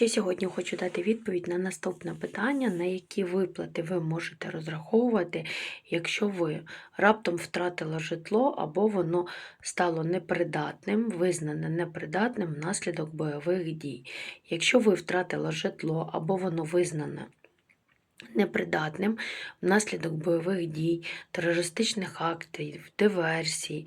Я сьогодні хочу дати відповідь на наступне питання, на які виплати ви можете розраховувати, якщо ви раптом втратили житло або воно стало непридатним, визнане непридатним внаслідок бойових дій. Якщо ви втратили житло або воно визнане непридатним внаслідок бойових дій, терористичних актів, диверсій,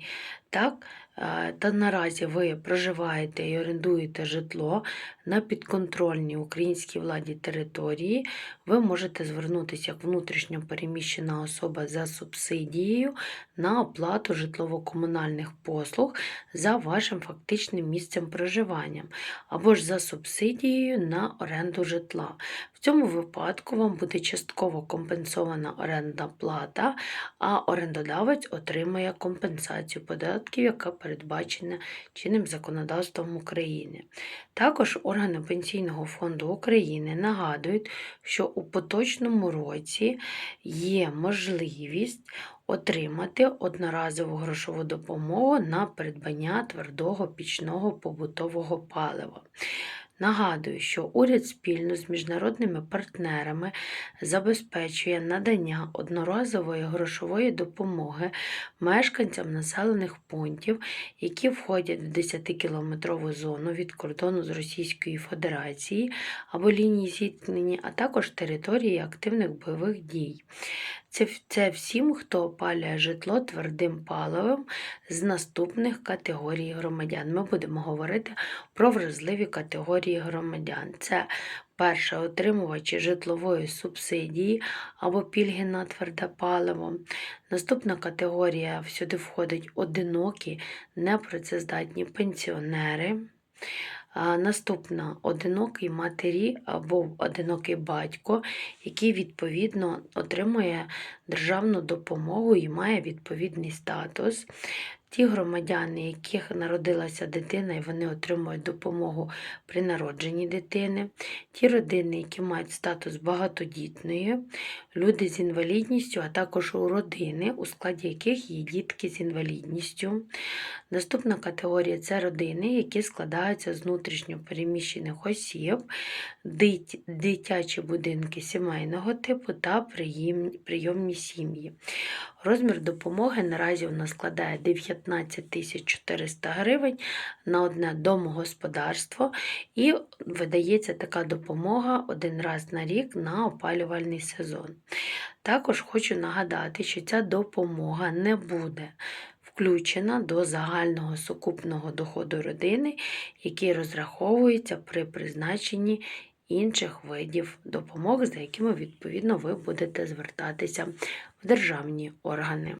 так, е, та наразі ви проживаєте і орендуєте житло на підконтрольній українській владі території, ви можете звернутися як внутрішньо переміщена особа за субсидією на оплату житлово-комунальних послуг за вашим фактичним місцем проживання, або ж за субсидією на оренду житла. В цьому випадку вам буде частково компенсована орендна плата, а орендодавець отримає компенсацію податків, яка передбачена чинним законодавством України. Також органи Пенсійного фонду України нагадують, що у поточному році є можливість отримати одноразову грошову допомогу на придбання твердого пічного побутового палива. Нагадую, що уряд спільно з міжнародними партнерами забезпечує надання одноразової грошової допомоги мешканцям населених пунктів, які входять в 10-кілометрову зону від кордону з Російської Федерації або лінії зіткнення, а також території активних бойових дій. Це, це всім, хто опалює житло твердим паливом з наступних категорій громадян. Ми будемо говорити про вразливі категорії громадян. Це перше отримувачі житлової субсидії або пільги на тверде паливо. Наступна категорія всюди входить одинокі, непрацездатні пенсіонери. Наступна одинокий матері або одинокий батько, який відповідно отримує державну допомогу і має відповідний статус. Ті громадяни, яких народилася дитина, і вони отримують допомогу при народженні дитини, ті родини, які мають статус багатодітної, люди з інвалідністю, а також родини, у складі яких є дітки з інвалідністю. Наступна категорія це родини, які складаються з внутрішньо переміщених осіб, дитячі будинки сімейного типу та прийомні сім'ї. Розмір допомоги наразі нас складає 19 400 гривень на одне домогосподарство і видається така допомога один раз на рік на опалювальний сезон. Також хочу нагадати, що ця допомога не буде включена до загального сукупного доходу родини, який розраховується при призначенні інших видів допомоги, за якими, відповідно, ви будете звертатися в державні органи.